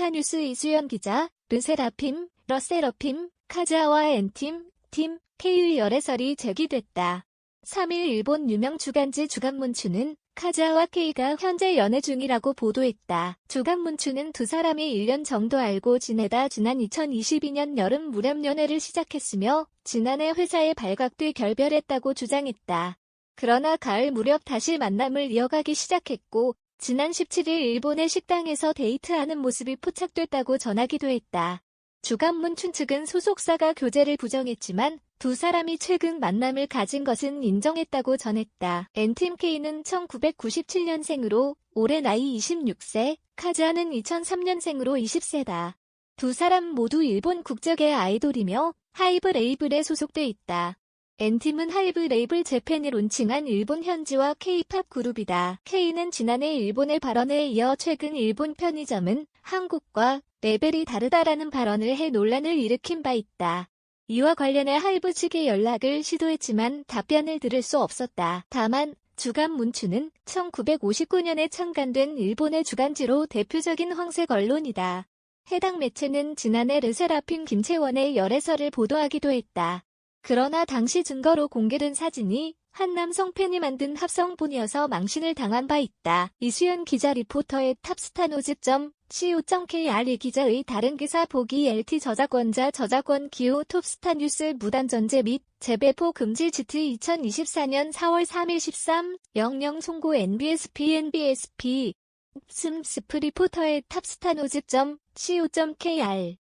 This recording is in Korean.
톱스타뉴스 이수연 기자, 르세라핌, 러세러핌, 카자와 엔팀, 팀, K의 열애설이 제기됐다. 3일 일본 유명 주간지 주간문추는 카자와 K가 현재 연애 중이라고 보도했다. 주간문추는 두 사람이 1년 정도 알고 지내다 지난 2022년 여름 무렵 연애를 시작했으며 지난해 회사에 발각돼 결별했다고 주장했다. 그러나 가을 무렵 다시 만남을 이어가기 시작했고 지난 17일 일본의 식당에서 데이트하는 모습이 포착됐다고 전하기도 했다. 주간문춘 측은 소속사가 교제를 부정했지만 두 사람이 최근 만남을 가진 것은 인정했다고 전했다. N팀 K는 1997년생으로 올해 나이 26세, 카즈아는 2003년생으로 20세다. 두 사람 모두 일본 국적의 아이돌이며 하이브 레이블에 소속돼 있다. N팀은 하이브 레이블 재팬이 론칭한 일본 현지와 K-팝 그룹이다. K는 지난해 일본의 발언에 이어 최근 일본 편의점은 한국과 레벨이 다르다라는 발언을 해 논란을 일으킨 바 있다. 이와 관련해 하이브 측에 연락을 시도했지만 답변을 들을 수 없었다. 다만 주간 문추는 1959년에 창간된 일본의 주간지로 대표적인 황색 언론이다. 해당 매체는 지난해 르세라핌 김채원의 열애설을 보도하기도 했다. 그러나 당시 증거로 공개된 사진이 한 남성 팬이 만든 합성본이어서 망신을 당한 바 있다. 이수연 기자 리포터의 탑스타노즈.co.kr 이 기자의 다른 기사 보기 LT 저작권자 저작권 기호 톱스타 뉴스 무단 전제 및 재배포 금지 GT 2024년 4월 3일 13 00 송고 NBSP NBSP 슴 스프 리포터의 탑스타노즈.co.kr